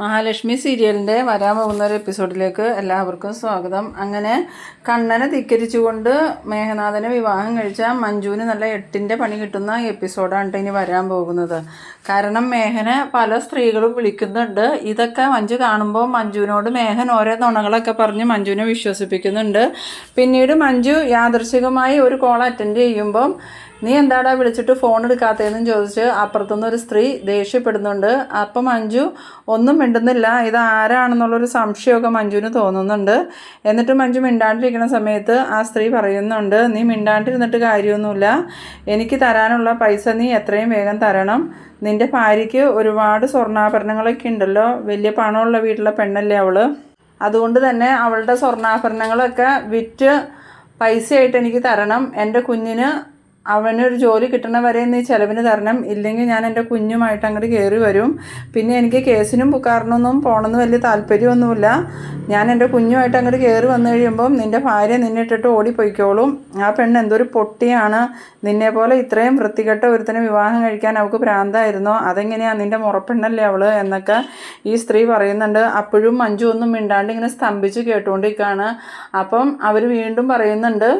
മഹാലക്ഷ്മി സീരിയലിന്റെ വരാൻ പോകുന്ന ഒരു എപ്പിസോഡിലേക്ക് എല്ലാവർക്കും സ്വാഗതം. അങ്ങനെ കണ്ണനെ ധിക്കരിച്ചുകൊണ്ട് മേഘനാഥനെ വിവാഹം കഴിച്ച മഞ്ജുവിന് നല്ല എട്ടിന്റെ പണി കിട്ടുന്ന എപ്പിസോഡാണ് ഇനി വരാൻ പോകുന്നത്. കാരണം മേഘനെ പല സ്ത്രീകളും വിളിക്കുന്നുണ്ട്. ഇതൊക്കെ മഞ്ജു കാണുമ്പോൾ മഞ്ജുവിനോട് മേഘൻ ഓരോ നുണകളൊക്കെ പറഞ്ഞ് മഞ്ജുവിനെ വിശ്വസിപ്പിക്കുന്നുണ്ട്. പിന്നീട് മഞ്ജു യാദർശികമായി ഒരു കോൾ അറ്റൻഡ് ചെയ്യുമ്പം നീ എന്താടാ വിളിച്ചിട്ട് ഫോൺ എടുക്കാത്തതെന്നും ചോദിച്ച് അപ്പുറത്തുനിന്ന് ഒരു സ്ത്രീ ദേഷ്യപ്പെടുന്നുണ്ട്. അപ്പം മഞ്ജു ഒന്നും മിണ്ടുന്നില്ല. ഇത് ആരാണെന്നുള്ളൊരു സംശയമൊക്കെ മഞ്ജുവിന് തോന്നുന്നുണ്ട്. എന്നിട്ട് മഞ്ജു മിണ്ടാണ്ടിരിക്കുന്ന സമയത്ത് ആ സ്ത്രീ പറയുന്നുണ്ട് നീ മിണ്ടാണ്ടിരുന്നിട്ട് കാര്യമൊന്നുമില്ല. എനിക്ക് തരാനുള്ള പൈസ നീ എത്രയും വേഗം തരണം. നിന്റെ ഭാര്യയ്ക്ക് ഒരുപാട് സ്വർണാഭരണങ്ങളൊക്കെ ഉണ്ടല്ലോ. വലിയ പണമുള്ള വീട്ടിലെ പെണ്ണല്ലേ അവൾ? അതുകൊണ്ട് തന്നെ അവളുടെ സ്വർണാഭരണങ്ങളൊക്കെ വിറ്റ് പൈസയായിട്ട് എനിക്ക് തരണം. എന്റെ കുഞ്ഞിന് അവനൊരു ജോലി കിട്ടണ വരെ നീ ചിലവിന് തരണം. ഇല്ലെങ്കിൽ ഞാൻ എന്റെ കുഞ്ഞുമായിട്ട് അങ്ങോട്ട് കയറി വരും. പിന്നെ എനിക്ക് കേസിനും പുക്കാറിനൊന്നും പോകണമെന്ന് വലിയ താല്പര്യമൊന്നുമില്ല. ഞാൻ എന്റെ കുഞ്ഞുമായിട്ട് അങ്ങോട്ട് കയറി വന്നു കഴിയുമ്പം നിന്റെ ഭാര്യ നിന്നെ ഇട്ടിട്ട് ഓടിപ്പോയിക്കോളും. ആ പെണ്ണ് എന്തൊരു പൊട്ടിയാണ്. നിന്നെ പോലെ ഇത്രയും വൃത്തികെട്ട ഒരുത്തനെ വിവാഹം കഴിക്കാൻ അവൾക്ക് ഭ്രാന്തായിരുന്നോ? അതെങ്ങനെയാണ് നിന്റെ മുറപ്പെണ്ണല്ലേ അവൾ എന്നൊക്കെ ഈ സ്ത്രീ പറയുന്നുണ്ട്. അപ്പോഴും മഞ്ജു ഒന്നും മിണ്ടാണ്ട് ഇങ്ങനെ സ്തംഭിച്ച് കേട്ടുകൊണ്ടിരിക്കുകയാണ് അപ്പം അവർ വീണ്ടും പറയുന്നുണ്ട്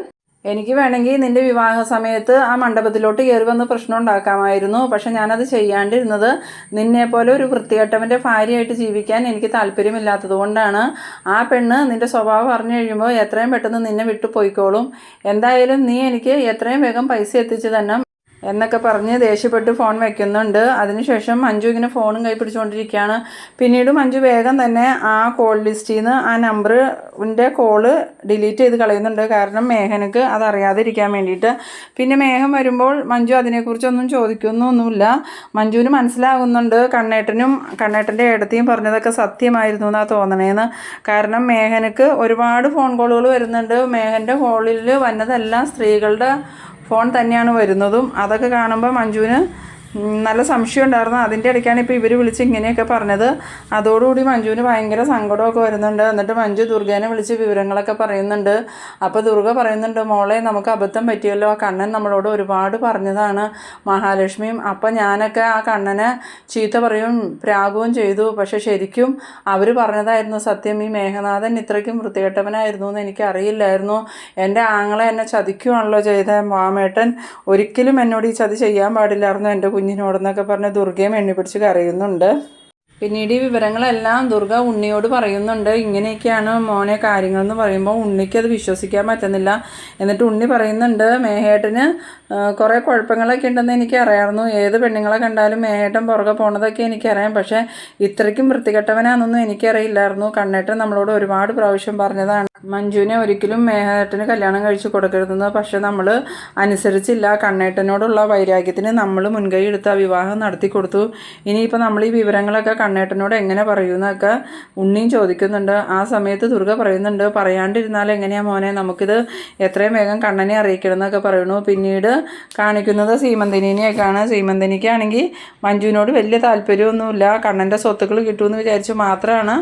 എനിക്ക് വേണമെങ്കിൽ നിന്റെ വിവാഹ സമയത്ത് ആ മണ്ഡപത്തിലോട്ട് കയറി വന്ന് പ്രശ്നം ഉണ്ടാക്കാമായിരുന്നു. പക്ഷെ ഞാനത് ചെയ്യാണ്ടിരുന്നത് നിന്നെപ്പോലെ ഒരു വൃത്തികെട്ടവന്റെ ഭാര്യയായിട്ട് ജീവിക്കാൻ എനിക്ക് താല്പര്യമില്ലാത്തത് കൊണ്ടാണ്. ആ പെണ്ണ് നിന്റെ സ്വഭാവം അറിഞ്ഞു കഴിയുമ്പോൾ എത്രയും പെട്ടെന്ന് നിന്നെ വിട്ടു പോയിക്കോളും എന്തായാലും നീ എനിക്ക് എത്രയും വേഗം പൈസ എത്തിച്ചു തന്നെ എന്നൊക്കെ പറഞ്ഞ് ദേഷ്യപ്പെട്ട് ഫോൺ വെക്കുന്നുണ്ട്. അതിനുശേഷം മഞ്ജു ഇങ്ങനെ ഫോണും കൈ പിടിച്ചുകൊണ്ടിരിക്കുകയാണ്. പിന്നീട് മഞ്ജു വേഗം തന്നെ ആ കോൾ ലിസ്റ്റിൽ നിന്ന് ആ നമ്പറിന്റെ കോൾ ഡിലീറ്റ് ചെയ്ത് കളയുന്നുണ്ട്. കാരണം മേഘനക്ക് അതറിയാതിരിക്കാൻ വേണ്ടിയിട്ട്. പിന്നെ മേഘം വരുമ്പോൾ മഞ്ജു അതിനെക്കുറിച്ചൊന്നും ചോദിക്കുന്നൊന്നുമില്ല. മഞ്ജുവിന് മനസ്സിലാകുന്നുണ്ട്. കണ്ണേട്ടനും കണ്ണേട്ടന്റെ ഇടത്തെയും പറഞ്ഞതൊക്കെ സത്യമായിരുന്നു എന്നാണ് തോന്നണേന്ന്. കാരണം മേഘനക്ക് ഒരുപാട് ഫോൺ കോളുകൾ വരുന്നുണ്ട്. മേഘന്റെ കോളിൽ വന്നതെല്ലാം സ്ത്രീകളുടെ ഫോൺ തന്നെയാണ് വരുന്നതും. അതൊക്കെ കാണുമ്പോൾ മഞ്ജുവിന് നല്ല സംശയം ഉണ്ടായിരുന്നു. അതിന്റെ ഇടയ്ക്കാണ് ഇപ്പോൾ ഇവർ വിളിച്ച് ഇങ്ങനെയൊക്കെ പറഞ്ഞത്. അതോടുകൂടി മഞ്ജുവിന് ഭയങ്കര സങ്കടമൊക്കെ വരുന്നുണ്ട്. എന്നിട്ട് മഞ്ജു ദുർഗേനെ വിളിച്ച് വിവരങ്ങളൊക്കെ പറയുന്നുണ്ട്. അപ്പോൾ ദുർഗ പറയുന്നുണ്ട് മോളെ നമുക്ക് അബദ്ധം പറ്റിയല്ലോ. ആ കണ്ണൻ നമ്മളോട് ഒരുപാട് പറഞ്ഞതാണ് മഹാലക്ഷ്മിയും. അപ്പോൾ ഞാനൊക്കെ ആ കണ്ണനെ ചീത്ത പറയും പ്രാഗവും ചെയ്തു. പക്ഷേ ശരിക്കും അവർ പറഞ്ഞതായിരുന്നു സത്യം. ഈ മേഘനാഥൻ ഇത്രയ്ക്കും വൃത്തികെട്ടവനായിരുന്നു എന്ന് എനിക്കറിയില്ലായിരുന്നു. എന്റെ ആങ്ങളെ എന്നെ ചതിക്കുവാണല്ലോ ചെയ്ത മാമേട്ടൻ ഒരിക്കലും എന്നോട് ഈ ചതി ചെയ്യാൻ പാടില്ലായിരുന്നു. എന്റെ കുഞ്ഞിനോടെന്നൊക്കെ പറഞ്ഞ് ദുർഗയും എണ്ണി പിടിച്ച് കരയുന്നുണ്ട്. പിന്നീട് ഈ വിവരങ്ങളെല്ലാം ദുർഗ ഉണ്ണിയോട് പറയുന്നുണ്ട്. ഇങ്ങനെയൊക്കെയാണ് മോനെ കാര്യങ്ങളെന്ന് പറയുമ്പോൾ ഉണ്ണിക്ക് അത് വിശ്വസിക്കാൻ പറ്റുന്നില്ല. എന്നിട്ട് ഉണ്ണി പറയുന്നുണ്ട് മേഹേട്ടന് കുറേ കുഴപ്പങ്ങളൊക്കെ ഉണ്ടെന്ന് എനിക്ക് അറിയാമായിരുന്നു ഏത് പെണ്ണുങ്ങളെ കണ്ടാലും മേഹേട്ടൻ പുറകെ പോണതൊക്കെ എനിക്കറിയാം. പക്ഷേ ഇത്രയ്ക്കും വൃത്തികെട്ടവനാണെന്നൊന്നും എനിക്കറിയില്ലായിരുന്നു. കണ്ണേട്ടൻ നമ്മളോട് ഒരുപാട് പ്രാവശ്യം പറഞ്ഞതാണ്. മഞ്ജുവിനെ ഒരിക്കലും മേഹേട്ടന് കല്യാണം കഴിച്ചു കൊടുക്കരുതെന്ന്. പക്ഷെ നമ്മൾ അനുസരിച്ചില്ല. കണ്ണേട്ടനോടുള്ള വൈരാഗ്യത്തിന് നമ്മൾ മുൻകൈ എടുത്ത് വിവാഹം നടത്തി കൊടുത്തു ഇനിയിപ്പോൾ നമ്മൾ ഈ വിവരങ്ങളൊക്കെ കണ്ണേട്ടനോട് എങ്ങനെ പറയുമെന്നൊക്കെ ഉണ്ണിയും ചോദിക്കുന്നുണ്ട്. ആ സമയത്ത് ദുർഗ പറയുന്നുണ്ട് പറയാണ്ടിരുന്നാൽ എങ്ങനെയാ മോനെ? നമുക്കിത് എത്രയും വേഗം കണ്ണനെ അറിയിക്കണം എന്നൊക്കെ പറയുന്നു. പിന്നീട് കാണിക്കുന്നത് സീമന്തിനിയൊക്കെയാണ് സീമന്തിനിക്കാണെങ്കിൽ മഞ്ജുവിനോട് വലിയ താല്പര്യമൊന്നുമില്ല. കണ്ണന്റെ സ്വത്തുക്കൾ കിട്ടുമെന്ന് വിചാരിച്ച് മാത്രമാണ്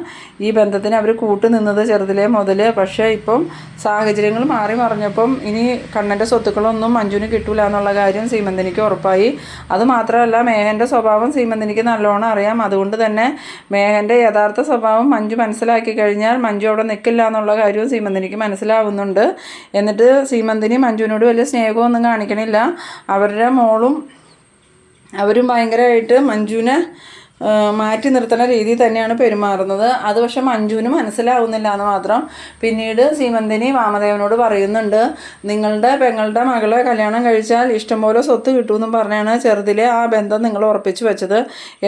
ഈ ബന്ധത്തിന് അവർ കൂട്ടു നിന്നത് ചെറുതിലേ മുതൽ പക്ഷേ ഇപ്പം സാഹചര്യങ്ങൾ മാറി മറിഞ്ഞപ്പം ഇനി കണ്ണന്റെ സ്വത്തുക്കളൊന്നും മഞ്ജുവിന് കിട്ടൂല എന്നുള്ള കാര്യം സീമന്തിനിക്ക് ഉറപ്പായി. അത് മാത്രമല്ല മേഘന്റെ സ്വഭാവം സീമന്തിനിക്ക് നല്ലോണം അറിയാം. അതുകൊണ്ട് തന്നെ മേഘന്റെ യഥാർത്ഥ സ്വഭാവം മഞ്ജു മനസ്സിലാക്കി കഴിഞ്ഞാൽ മഞ്ജു അവിടെ നിൽക്കില്ല എന്നുള്ള കാര്യവും സീമന്തിനിക്ക് മനസ്സിലാവുന്നുണ്ട്. എന്നിട്ട് സീമന്തിനി മഞ്ജുവിനോട് വലിയ സ്നേഹമൊന്നും കാണിക്കണില്ല. അവരുടെ മോളും അവരും ഭയങ്കരമായിട്ട് മഞ്ജുവിനെ മാറ്റി നിർത്തുന്ന രീതി തന്നെയാണ് പെരുമാറുന്നത്. അത് പക്ഷെ മഞ്ജുവിന് മനസ്സിലാവുന്നില്ല എന്ന് മാത്രം പിന്നീട് സീമന്തിനി വാമദേവനോട് പറയുന്നുണ്ട്. നിങ്ങളുടെ പെങ്ങളുടെ മകളെ കല്യാണം കഴിച്ചാൽ ഇഷ്ടംപോലെ സ്വത്ത് കിട്ടുമെന്നും പറഞ്ഞാണ് ചെറുതിലെ ആ ബന്ധം നിങ്ങൾ ഉറപ്പിച്ചു വെച്ചത്.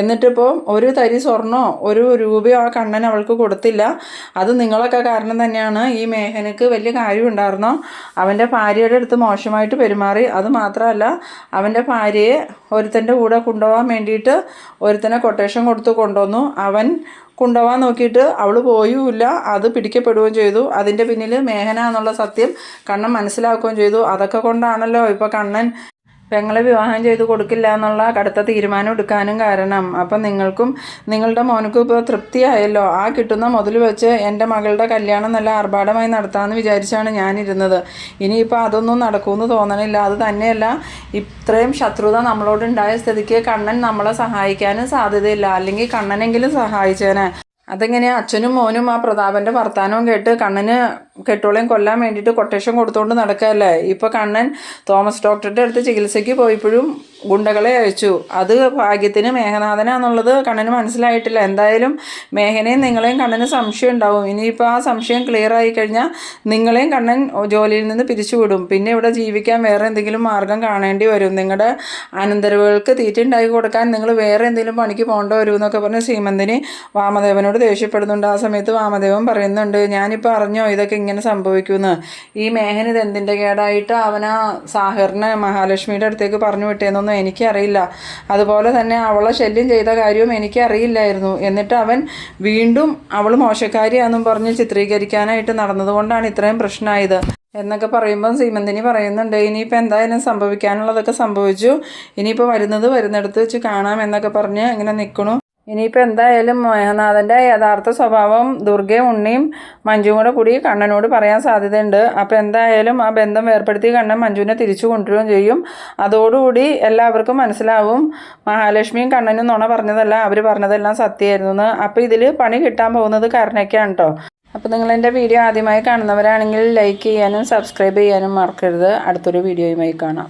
എന്നിട്ടിപ്പോൾ ഒരു തരി സ്വർണോ ഒരു രൂപയോ ആ കണ്ണൻ അവൾക്ക് കൊടുത്തില്ല. അത് നിങ്ങളൊക്കെ കാരണം തന്നെയാണ് ഈ മേഘനക്ക് വലിയ കാര്യമുണ്ടായിരുന്നോ? അവന്റെ ഭാര്യയുടെ അടുത്ത് മോശമായിട്ട് പെരുമാറി. അത് മാത്രമല്ല അവന്റെ ഭാര്യയെ ഒരുത്തന്റെ കൂടെ കൊണ്ടുപോകാൻ വേണ്ടിയിട്ട് ഒരുത്തനെ കൊട്ടേഷൻ കൊടുത്ത് കൊണ്ടുവന്നു. അവൻ കൊണ്ടുപോകാൻ നോക്കിയിട്ട് അവൾ പോയുമില്ല അത് പിടിക്കപ്പെടുകയും ചെയ്തു. അതിന്റെ പിന്നിൽ മേഘന എന്നുള്ള സത്യം കണ്ണൻ മനസ്സിലാക്കുകയും ചെയ്തു. അതൊക്കെ കൊണ്ടാണല്ലോ ഇപ്പോൾ കണ്ണൻ പെങ്ങളെ വിവാഹം ചെയ്ത് കൊടുക്കില്ല എന്നുള്ള കടുത്ത തീരുമാനം എടുക്കാനും കാരണം. അപ്പം നിങ്ങൾക്കും നിങ്ങളുടെ മോനക്കും ഇപ്പോൾ തൃപ്തിയായല്ലോ. ആ കിട്ടുന്ന മുതൽ വെച്ച് എന്റെ മകളുടെ കല്യാണം നല്ല ആർഭാടമായി നടത്താമെന്ന് വിചാരിച്ചാണ് ഞാനിരുന്നത്. ഇനിയിപ്പോൾ അതൊന്നും നടക്കുമെന്ന് തോന്നണില്ല. അത് തന്നെയല്ല ഇത്രയും ശത്രുത നമ്മളോടുണ്ടായ സ്ഥിതിക്ക് കണ്ണൻ നമ്മളെ സഹായിക്കാനും സാധ്യതയില്ല. അല്ലെങ്കിൽ കണ്ണനെങ്കിലും സഹായിച്ചേനെ. അതെങ്ങനെയാ? അച്ഛനും മോനും ആ പ്രതാപന്റെ വർത്താനവും കേട്ട് കണ്ണന് കെട്ടോളയും കൊല്ലാൻ വേണ്ടിയിട്ട് കൊട്ടേഷൻ കൊടുത്തുകൊണ്ട് നടക്കുകയല്ലേ ഇപ്പോൾ കണ്ണൻ തോമസ് ഡോക്ടറുടെ അടുത്ത് ചികിത്സയ്ക്ക് പോയപ്പോഴും ഗുണ്ടകളെ അയച്ചു. അത് ഭാഗ്യത്തിന് മേഘനാഥനാന്നുള്ളത് കണ്ണന് മനസ്സിലായിട്ടില്ല. എന്തായാലും മേഘനയും നിങ്ങളെയും കണ്ണന് സംശയം ഉണ്ടാവും. ഇനിയിപ്പോൾ ആ സംശയം ക്ലിയർ ആയി കഴിഞ്ഞാൽ നിങ്ങളെയും കണ്ണൻ ജോലിയിൽ നിന്ന് പിരിച്ചുവിടും. പിന്നെ ഇവിടെ ജീവിക്കാൻ വേറെ എന്തെങ്കിലും മാർഗം കാണേണ്ടി വരും. നിങ്ങളുടെ അനന്തരവുകൾക്ക് തീറ്റ ഉണ്ടാക്കി കൊടുക്കാൻ നിങ്ങൾ വേറെ എന്തെങ്കിലും പണിക്ക് പോകേണ്ട വരും എന്നൊക്കെ പറഞ്ഞ് സീമന്തിന് വാമദേവനോട് ദേഷ്യപ്പെടുന്നുണ്ട്. ആ സമയത്ത് വാമദേവൻ പറയുന്നുണ്ട് ഞാനിപ്പോൾ അറിഞ്ഞോ? ഇതൊക്കെ ഇങ്ങനെ സംഭവിക്കുമെന്ന് ഈ മേഹൻ ഇത് എന്തിന്റെ കേടായിട്ട് അവൻ ആ സാഹറിനെ മഹാലക്ഷ്മിയുടെ അടുത്തേക്ക് പറഞ്ഞു വിട്ടേന്നൊന്നും എനിക്കറിയില്ല. അതുപോലെ തന്നെ അവളെ ശല്യം ചെയ്ത കാര്യവും എനിക്കറിയില്ലായിരുന്നു. എന്നിട്ട് അവൻ വീണ്ടും അവൾ മോശക്കാരിയാണെന്നും പറഞ്ഞ് ചിത്രീകരിക്കാനായിട്ട് നടന്നതുകൊണ്ടാണ് ഇത്രയും പ്രശ്നമായത്. എന്നൊക്കെ പറയുമ്പം സീമന്തിനി പറയുന്നുണ്ട് ഇനിയിപ്പോൾ എന്തായാലും സംഭവിക്കാനുള്ളതൊക്കെ സംഭവിച്ചു. ഇനിയിപ്പോൾ വരുന്നത് വരുന്നിടത്ത് വെച്ച് കാണാം എന്നൊക്കെ പറഞ്ഞ് ഇങ്ങനെ നിൽക്കണു ഇനിയിപ്പോൾ എന്തായാലും മേഘനാഥന്റെ യഥാർത്ഥ സ്വഭാവം ദുർഗയും ഉണ്ണിയും മഞ്ജുവും കൂടെ കൂടി കണ്ണനോട് പറയാൻ സാധ്യതയുണ്ട്. അപ്പോൾ എന്തായാലും ആ ബന്ധം വേർപ്പെടുത്തി കണ്ണൻ മഞ്ജുവിനെ തിരിച്ചു കൊണ്ടുവരികയും ചെയ്യും. അതോടുകൂടി എല്ലാവർക്കും മനസ്സിലാവും. മഹാലക്ഷ്മിയും കണ്ണനും നുണ പറഞ്ഞതല്ല അവർ പറഞ്ഞതെല്ലാം സത്യമായിരുന്നു എന്ന് അപ്പോൾ ഇതിൽ പണി കിട്ടാൻ പോകുന്നത് കരുണയ്ക്കാണ് കേട്ടോ അപ്പോൾ നിങ്ങൾ എന്റെ വീഡിയോ ആദ്യമായി കാണുന്നവരാണെങ്കിൽ ലൈക്ക് ചെയ്യാനും സബ്സ്ക്രൈബ് ചെയ്യാനും മറക്കരുത്. അടുത്തൊരു വീഡിയോയുമായി കാണാം.